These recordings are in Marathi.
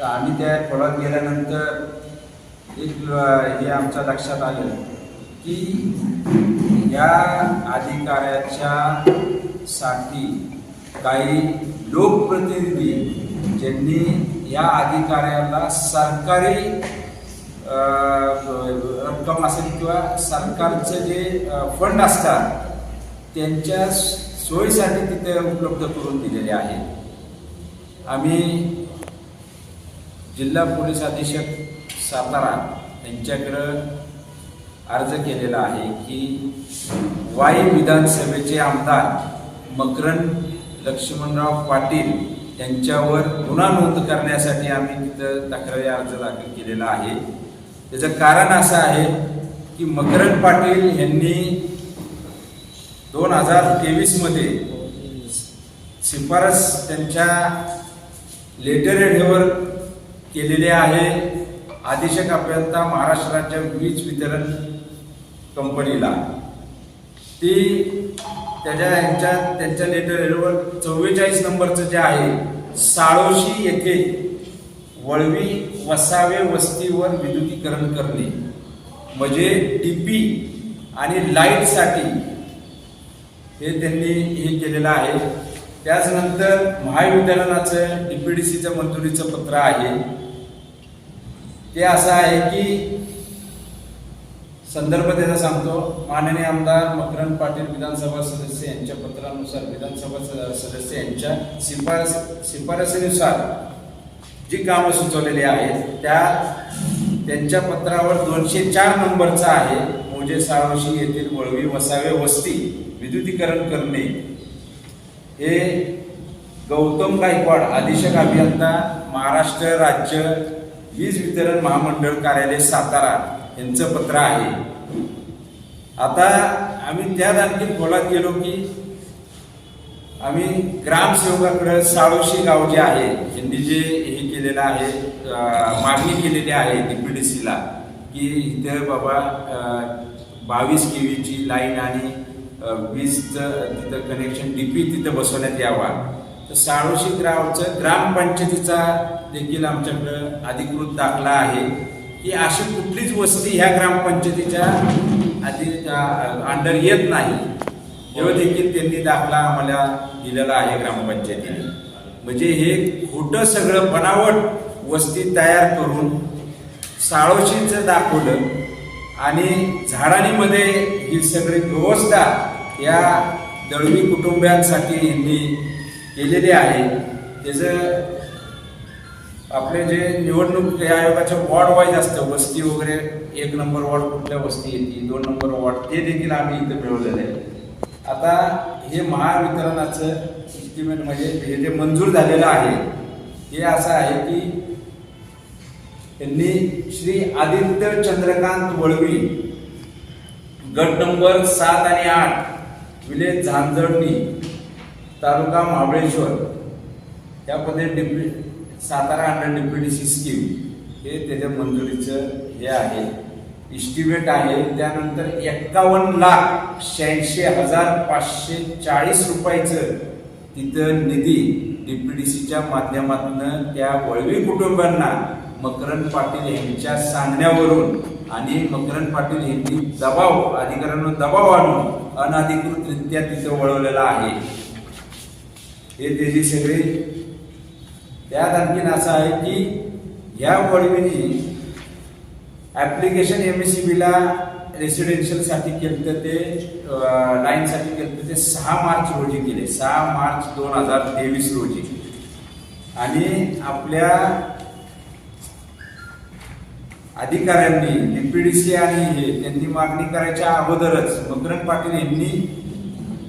तर आम्ही त्या खोलात गेल्यानंतर एक हे आमच्या लक्षात आलं की या अधिकाऱ्याच्या साठी काही लोकप्रतिनिधी ज्यांनी या अधिकाऱ्याला सरकारी रक्कम असेल किंवा सरकारचे जे फंड असतात त्यांच्या सोयीसाठी तिथे उपलब्ध करून दिलेले आहे. आम्ही जिल्हा पोलीस अधीक्षक सातारा यांच्याकडं अर्ज केलेला आहे की वाई विधानसभेचे आमदार मकरण लक्ष्मणराव पाटील यांच्यावर गुन्हा नोंद करण्यासाठी आम्ही तिथं तक्रारी अर्ज दाखल केलेला आहे. त्याचं कारण असं आहे की मकरण पाटील यांनी दोन हजार तेवीसमध्ये शिफारस त्यांच्या लेटर हेडवर केलेले आहे. आदेशक अभियंता महाराष्ट्र राज्य वीज वितरण कंपनीला. ती त्याच्या यांच्या त्यांच्या लेटरवर चव्वेचाळीस नंबरचं जे आहे साळोशी येथे वळवी वसावे वस्तीवर विद्युतीकरण करणे. म्हणजे टीपी आणि लाईटसाठी हे त्यांनी हे केलेलं आहे. त्याचनंतर महावितरणाचं सीचं मंजुरीचं पत्र आहे. ते असं आहे की संदर्भ त्याचा सांगतो. माननीय आमदार मकरंद पाटील विधानसभा सदस्य यांच्या पत्रानुसार विधानसभा सदस्य यांच्या शिफारस शिफारसीनुसार जी कामं सुचवलेली आहेत त्या त्यांच्या पत्रावर दोनशे चार नंबरचा आहे. मोजे साळोशी येथील वळवी वसावे वस्ती विद्युतीकरण करणे. हे गौतम गायकवाड अधीक्षक अभियंता महाराष्ट्र राज्य वीज वितरण महामंडळ कार्यालय सातारा यांचं पत्र आहे. आता आम्ही त्यात आणखी खोलात गेलो की आम्ही ग्रामसेवकाकडे साळोशी गाव जे आहे यांनी जे हे केलेलं आहे मागणी केलेली आहे डीपीडीसीला की इथे बाबा बावीस केवीची लाईन आणि वीजचं तिथं कनेक्शन डीपी तिथं बसवण्यात यावा. तर साळोशी ग्रावचं ग्रामपंचायतीचा देखील आमच्याकडं अधिकृत दाखला आहे. की अशी कुठलीच वस्ती ह्या ग्रामपंचायतीच्या आधी अंडर येत नाही. तेव्हा देखील त्यांनी दाखला आम्हाला दिलेला आहे ग्रामपंचायतीने. म्हणजे हे खोटं सगळं बनावट वस्ती तयार करून साळोशीचं दाखवलं आणि झाडाणीमध्ये ही सगळी व्यवस्था या दळवी कुटुंबियांसाठी यांनी केलेले आहे. त्याचं आपले जे निवडणूक आयोगाच्या वॉर्ड वाईज असतं वस्ती वगैरे एक नंबर वॉर्ड कुठल्या वस्ती येते दोन नंबर वॉर्ड ते देखील आम्ही इथं मिळवलेलं आहे. आता हे महावितरणाचं इस्टिमेट म्हणजे हे जे मंजूर झालेलं आहे हे असं आहे की त्यांनी श्री आदित्य चंद्रकांत वळवी गट नंबर सात आणि आठ विलेज झांजडणी तालुका महाबळेश्वर. त्यामध्ये डिप्यू सातारा अंडर डिप्युटीसी स्कीम हे त्याच्या मंजुरीचं हे आहे. इस्टिमेट आहे त्यानंतर एक्कावन्न लाख शहाऐंशी हजार पाचशे चाळीस रुपयाचं तिथं निधी डीपीडीसीच्या माध्यमातून त्या वळवी कुटुंबांना मकरंद पाटील यांच्या सांगण्यावरून आणि मकरंद पाटील यांनी दबाव अधिकाऱ्यांना दबाव आणून अनधिकृतरित्या तिथं वळवलेला आहे. हे त्याची सगळी त्यात आणखीन असं आहे की ह्या वळवीने ॲप्लिकेशन एम एस सी बीला रेसिडेन्शियलसाठी केलं तर ते लाईनसाठी केलं तर ते सहा मार्च रोजी केले सहा मार्च दोन हजार तेवीस रोजी. आणि आपल्या अधिकाऱ्यांनी डीपीडीसी आणि हे त्यांनी मागणी करायच्या अगोदरच मकरंद पाटील यांनी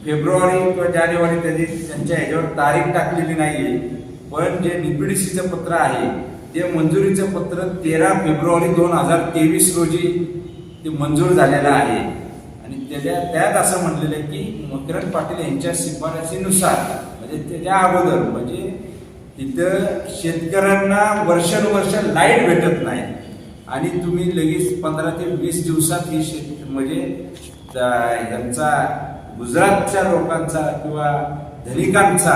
फेब्रुवारी किंवा जानेवारी त्यांनी त्यांच्या ह्याच्यावर तारीख टाकलेली नाही आहे पण जे डीपीडीसीचं पत्र आहे ते मंजुरीचं पत्र तेरा फेब्रुवारी दोन हजार तेवीस रोजी ते मंजूर झालेलं आहे. आणि त्याच्या त्यात असं म्हटलेलं आहे की मकरंद पाटील यांच्या शिफारसीनुसार म्हणजे त्याच्या अगोदर म्हणजे तिथं शेतकऱ्यांना वर्षानुवर्ष लाइट भेटत नाही. आणि तुम्ही लगेच पंधरा ते वीस दिवसात ही शेत म्हणजे यांचा गुजरातच्या लोकांचा किंवा धनिकांचा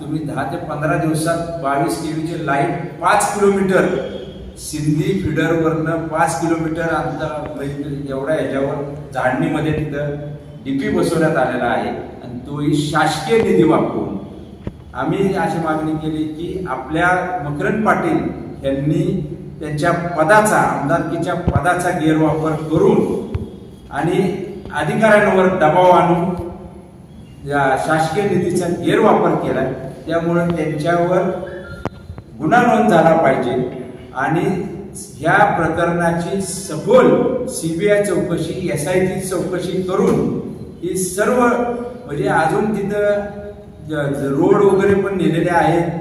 तुम्ही दहा ते पंधरा दिवसात बावीस केवीचे लाइट पाच किलोमीटर सिंधी फिडरवरनं पाच किलोमीटर अंतर एवढ्या ह्याच्यावर झाडणीमध्ये तिथं डीपी बसवण्यात आलेला आहे. आणि तोही शासकीय निधी वापरून. आम्ही अशी मागणी केली की आपल्या मकरंद पाटील यांनी त्यांच्या पदाचा आमदारकीच्या पदाचा गैरवापर करून आणि अधिकाऱ्यांवर दबाव आणून या शासकीय निधीचा गैरवापर केला त्यामुळे त्यांच्यावर गुन्हा नोंद झाला पाहिजे आणि ह्या प्रकरणाची सखोल सीबीआय चौकशी एस आय टी चौकशी करून ही सर्व म्हणजे अजून तिथं रोड वगैरे पण नेलेले आहेत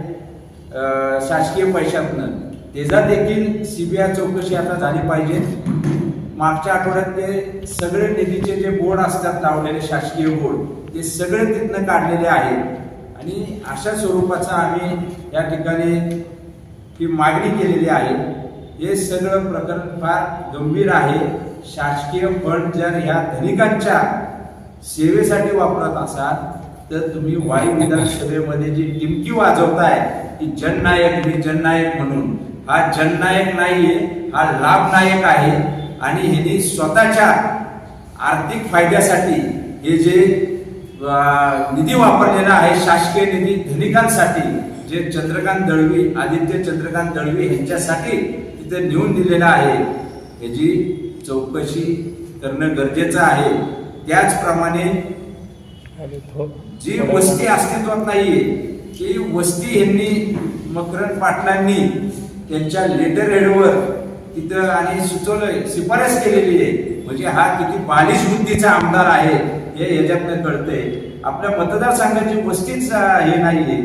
शासकीय पैशातनं. त्याचा देखील सीबीआय चौकशी आता झाली पाहिजे. मागच्या आठवड्यात ते सगळे निधीचे जे बोर्ड असतात लावलेले शासकीय बोर्ड ते सगळे तिथनं काढलेले आहेत. आणि अशा स्वरूपाचा आम्ही या ठिकाणी ही मागणी केलेली आहे. हे सगळं प्रकरण फार गंभीर आहे. शासकीय फंड जर ह्या धनिकांच्या सेवेसाठी वापरत असाल तर तुम्ही वाई विधानसभेमध्ये जी टिमकी वाजवताय की जननायक मी जननायक म्हणून. हा जननायक नाहीये हा लाभनायक आहे. आणि ह्यांनी स्वतःच्या आर्थिक फायद्यासाठी हे जे निधी वापरलेला आहे शासकीय निधी धनिकांसाठी जे चंद्रकांत दळवी आदित्य चंद्रकांत दळवी यांच्यासाठी तिथे नेऊन दिलेला आहे. ह्याची चौकशी करणं गरजेचं आहे त्याचप्रमाणे जी वस्ती अस्तित्वात नाहीये ती वस्ती यांनी मकरंद पाटलांनी त्यांच्या लेटर हेडवर तिथं आणि सुचवलंय शिफारस केलेली आहे. म्हणजे हा किती बालिश बुद्धीचा आमदार आहे हे याच्यातनं कळतंय. आपल्या मतदारसंघाची वस्तीच अं, हे नाहीये.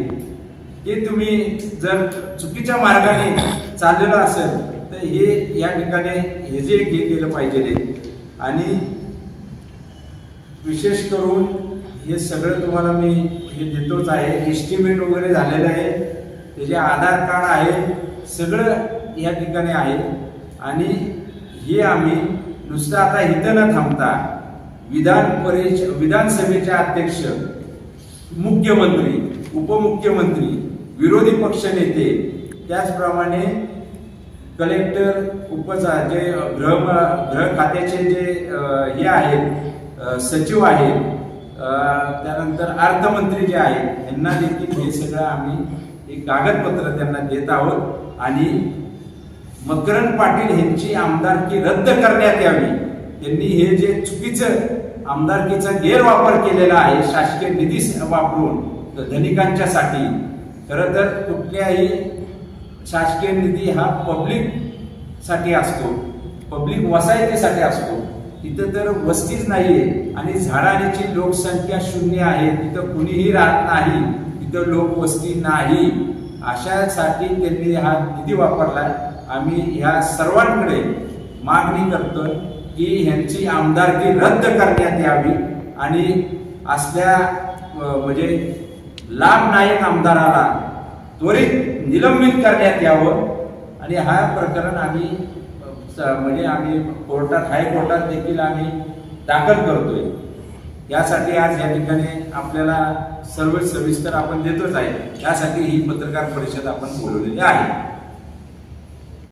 ते तुम्ही जर चुकीच्या मार्गाने चाललेलं असेल तर हे या ठिकाणी हे जे हे केलं पाहिजे आणि विशेष करून हे सगळं तुम्हाला मी हे देतोच आहे. एस्टिमेट वगैरे झालेलं आहे. त्याचे आधार कार्ड आहे. सगळं या ठिकाणी आहे. आणि हे आम्ही नुसतं आता इथं न थांबता विधान परिष विधानसभेचे अध्यक्ष मुख्यमंत्री उपमुख्यमंत्री विरोधी पक्षनेते त्याचप्रमाणे कलेक्टर उपचा जे गृह गृह खात्याचे जे हे आहेत सचिव आहेत त्यानंतर अर्थमंत्री जे आहेत यांना देखील हे सगळं आम्ही एक कागदपत्र त्यांना देत आहोत. आणि मकरंद पाटील यांची आमदारकी रद्द करण्यात यावी. त्यांनी हे जे चुकीचं आमदारकीचा गैरवापर केलेला आहे शासकीय निधी वापरून धनिकांच्यासाठी खरं तर कुठल्याही शासकीय निधी हा पब्लिकसाठी असतो पब्लिक वसाहतीसाठी असतो. तिथं तर वस्तीच नाहीये आणि झाडांची लोकसंख्या शून्य आहे तिथं कुणीही राहत नाही तिथं लोकवस्ती नाही. अशासाठी त्यांनी हा निधी वापरला आम्ही ह्या सर्वांकडे मागणी करतोय की ह्यांची आमदारकी रद्द करण्यात यावी आणि असल्या म्हणजे लाभनायक आमदाराला त्वरित निलंबित करण्यात यावं. आणि हा प्रकरण आम्ही स- म्हणजे आम्ही कोर्टात हायकोर्टात देखील आम्ही दाखल करतोय. यासाठी आज या ठिकाणी आपल्याला सर्व सविस्तर आपण देतोच आहे. यासाठी ही पत्रकार परिषद आपण बोलवलेली आहे.